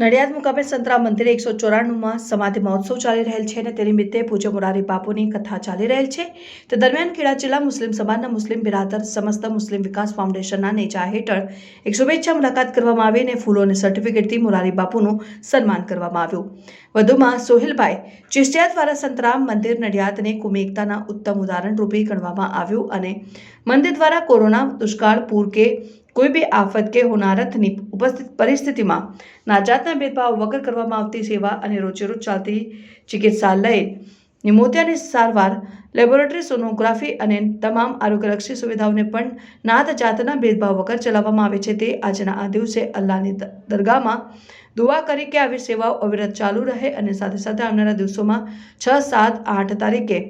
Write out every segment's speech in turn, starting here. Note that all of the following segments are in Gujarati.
નડિયાદ મુકામે સંતરા મંદિરે એકસો ચોરાણુંમાં સમાધિ મહોત્સવ ચાલી રહેલ છે અને તે નિમિત્તે પૂજ્ય મોરારી બાપુની કથા ચાલી રહેલ છે. તે દરમિયાન ખેડા જિલ્લા મુસ્લિમ સમાજના મુસ્લિમ બિરાદર સમસ્ત મુસ્લિમ વિકાસ ફાઉન્ડેશનના નેજા હેઠળ એક શુભેચ્છા મુલાકાત કરવામાં આવી અને ફૂલો અને સર્ટિફિકેટથી મોરારી બાપુનું સન્માન કરવામાં આવ્યું. વધુમાં સોહિલભાઈ ચિસ્ટિયા દ્વારા સંતરામ મંદિર નડિયાદને કુમી એકતાના ઉત્તમ ઉદાહરણ રૂપે ગણવામાં આવ્યું અને મંદિર દ્વારા કોરોના દુષ્કાળ પૂર કે કોઈ બી આફત કે હોનારતની ઉપસ્થિત પરિસ્થિતિમાં નાજાતના ભેદભાવ વગર કરવામાં આવતી સેવા અને રોજેરોજ ચાલતી ચિકિત્સાલય નિમોતિયાની સારવાર લેબોરેટરી સોનોગ્રાફી અને તમામ આરોગ્યલક્ષી સુવિધાઓને પણ નાત જાતના ભેદભાવ વગર ચલાવવામાં આવે છે તે આજના આ દિવસે અલ્લાહની દરગાહમાં દુઆ કરી કે આવી સેવાઓ અવિરત ચાલુ રહે અને સાથે સાથે આવનારા દિવસોમાં છ, સાત, આઠ તારીખે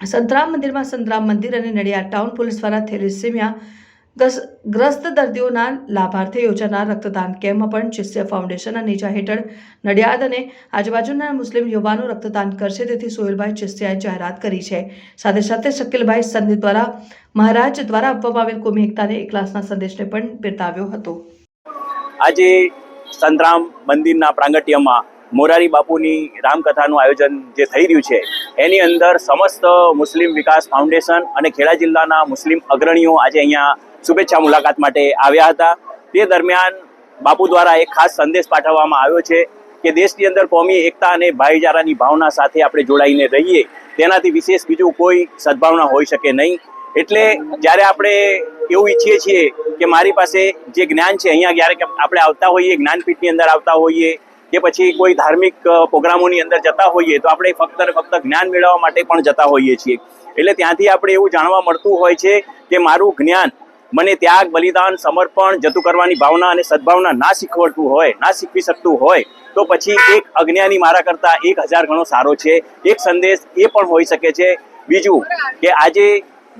સંતરામ મંદિરમાં સંતરામ મંદિર અને નડિયાદ ટાઉન પોલીસ દ્વારા થેલેસેમિયા ગ્રસ્ત દર્દીઓના લાભાર્થે યોજાનાર રક્તદાન કેમ્પમાં પણ ચિસ્ય ફાઉન્ડેશન અને નીચા હેઠળ નડિયાદ અને આજુબાજુના મુસ્લિમ યુવાનો રક્તદાન કરશે, તેથી સોહેલભાઈ ચિસ્યાએ જાહેરાત કરી છે. સાથે સાથે શકીલભાઈ સંધિ દ્વારા, મહારાજ દ્વારા આપવામાં આવેલ કોમી એકતાને એક ક્લાસના સંદેશને પણ બિરદાવ્યો હતો. આજે સંતરામ મંદિરના પ્રાંગટ્યમાં મોરારી બાપુની રામકથાનું આયોજન જે થઈ રહ્યું છે, એની અંદર સમસ્ત મુસ્લિમ વિકાસ ફાઉન્ડેશન અને ખેડા જિલ્લાના મુસ્લિમ અગ્રણીઓ આજે અહીંયા શુભેચ્છા મુલાકાત માટે આવ્યા હતા. તે દરમિયાન બાપુ દ્વારા એક ખાસ સંદેશ પાઠવવામાં આવ્યો છે કે દેશની અંદર કોમી, એકતા અને ભાઈચારાની ભાવના સાથે આપણે જોડાઈને રહીએ. તેનાથી વિશેષ બીજું કોઈ સદભાવના હોઈ શકે નહીં. એટલે જ્યારે આપણે એવું ઈચ્છીએ છીએ કે મારી પાસે જે જ્ઞાન છે, અહીંયા ક્યારેક આપણે આવતા હોઈએ, જ્ઞાનપીઠની અંદર આવતા હોઈએ કે પછી કોઈ ધાર્મિક પ્રોગ્રામોની અંદર જતા હોઈએ, તો આપણે ફક્ત ને ફક્ત જ્ઞાન મેળવવા માટે પણ જતા હોઈએ છીએ. એટલે ત્યાંથી આપણે એવું જાણવા મળતું હોય છે કે મારું જ્ઞાન મને ત્યાગ, બલિદાન, સમર્પણ, જતું કરવાની ભાવના અને સદભાવના ના શીખવડતું હોય, ના શીખવી શકતું હોય, તો પછી એક અજ્ઞાની મારા કરતાં એક હજાર ગણો સારો છે. એક સંદેશ એ પણ હોઈ શકે છે. બીજું કે આજે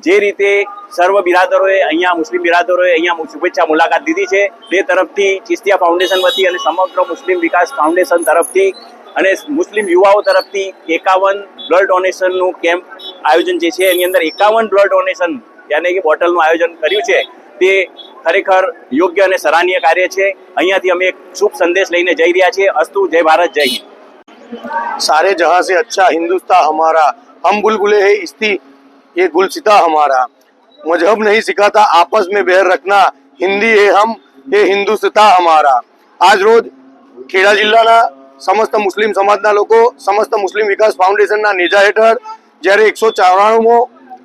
જે રીતે સર્વ બિરાદરોએ અહીંયા મુસ્લિમ બિરાદરોએ અહીંયા શુભેચ્છા મુલાકાત લીધી છે, તે તરફથી ચિસ્તિયા ફાઉન્ડેશન વતી અને સમગ્ર મુસ્લિમ વિકાસ ફાઉન્ડેશન તરફથી અને મુસ્લિમ યુવાઓ તરફથી એકાવન બ્લડ ડોનેશનનું કેમ્પ આયોજન જે છે, એની અંદર એકાવન બ્લડ ડોનેશન યાની કે બોટલનું આયોજન કર્યું છે તે ખરેખર યોગ્ય અને સરાહનીય કાર્ય છે અહીંયાથી અમે એક શુભ સંદેશ લઈને જઈ રહ્યા છીએ અસ્તુ જય ભારત જય હિન્દ सारे जहां से अच्छा हिंदुस्तान हमारा हम बुलबुले हैं इस्ती ये गुलसिता हमारा मजहब नहीं सिखाता आपस में बैर रखना हिंदी है हम ये हिंदुस्ता हमारा આજ રોજ ખેડા જિલ્લાના સમસ્ત મુસ્લિમ સમાજના લોકો સમસ્ત મુસ્લિમ વિકાસ ફાઉન્ડેશનના નેજા હેઠળ જ્યારે એકસો ચોરાણુંમો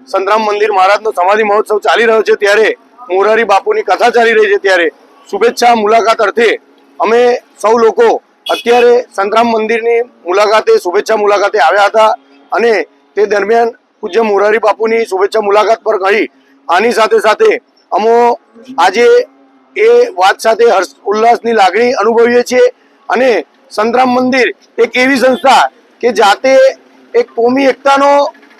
સંતરામ મંદિર મહારાજનો સમાધિ મહોત્સવ ચાલી રહ્યો છે ત્યારે મોરારી બાપુની કથા ચાલી રહી છે ત્યારે. શુભેચ્છા મુલાકાત અર્થે અમે સૌ લોકો અત્યારે સંતરામ મંદિરની મુલાકાતે શુભેચ્છા મુલાકાતે આવ્યા હતા અને તે દરમિયાન પૂજ્ય મોરારી બાપુની શુભેચ્છા મુલાકાત પર કહી, આની સાથે સાથે અમો આજે એ વાત સાથે હર્ષ ઉલ્લાસની લાગણી અનુભવીએ છીએ અને સંતરામ મંદિર એક એવી સંસ્થા કે જાતે એક કોમી એકતાનો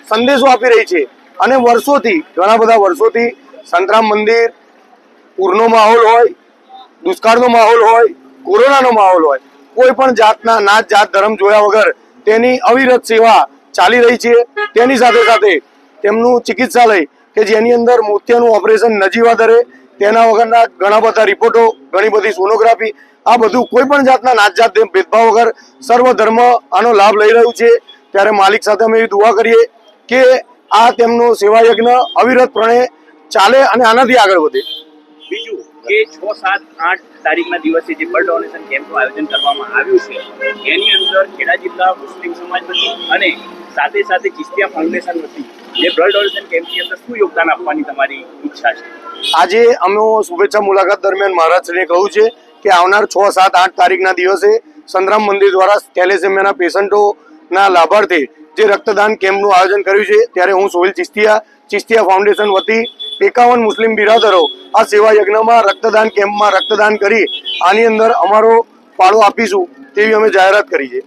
સંદેશો આપી રહી છે. અને વર્ષોથી, ઘણા બધા વર્ષોથી સંતરામ મંદિર, પૂરનો માહોલ હોય, દુષ્કાળનો માહોલ હોય, કોરોનાનો માહોલ હોય, કોઈ પણ જાતના નાત જાત ધર્મ જોયા વગર તેની અવિરત સેવા ચાલી રહી છે. તેની સાથે સાથે તેમનું ચિકિત્સાલય, કે જેની અંદર મોતિયાનું ઓપરેશન નજીવા દરે તેના વગરના ઘણા બધા રિપોર્ટો, ઘણી બધી સોનોગ્રાફી, આ બધું કોઈ પણ જાતના નાત જાત ભેદભાવ વગર સર્વ ધર્મ આનો લાભ લઈ રહ્યું છે. ત્યારે માલિક સાથે અમે એવી દુઆ કરીએ કે આ તેમનો સેવા યજ્ઞ અવિરતપણે ચાલે અને આનાથી આગળ વધે. બીજું કે છ સાત આઠ તારીખના દિવસે જે બ્લડ ડોનેશન કેમ્પનું આયોજન કરવામાં આવ્યું છે એની અંદર ખેડા જિલ્લા મુસ્લિમ સમાજ વતી અને સાથે સાથે ચિસ્તિયા ફાઉન્ડેશન વતી જે બ્લડ ડોનેશન કેમ્પની અંદર શું યોગદાન આપવાની તમારી ઈચ્છા છે? આજે અમે શુભેચ્છા મુલાકાત દરમિયાન મહારાજશ્રીએ કહ્યું છે કે આવનાર છ સાત આઠ તારીખના દિવસે સંતરામ મંદિર દ્વારા થેલેસેમિયાના પેશન્ટોના લાભાર્થે જે રક્તદાન કેમ્પનું આયોજન કર્યું છે, ત્યારે હું સોહિલ ચિસ્તિયા ચિસ્તિયા ફાઉન્ડેશન વતી એકાવન મુસ્લિમ બિરાદરો આ સેવા યજ્ઞમાં રક્તદાન કેમ્પમાં રક્તદાન કરી આની અંદર અમારો ફાળો આપીશું તેવી અમે જાહેરાત કરી છે.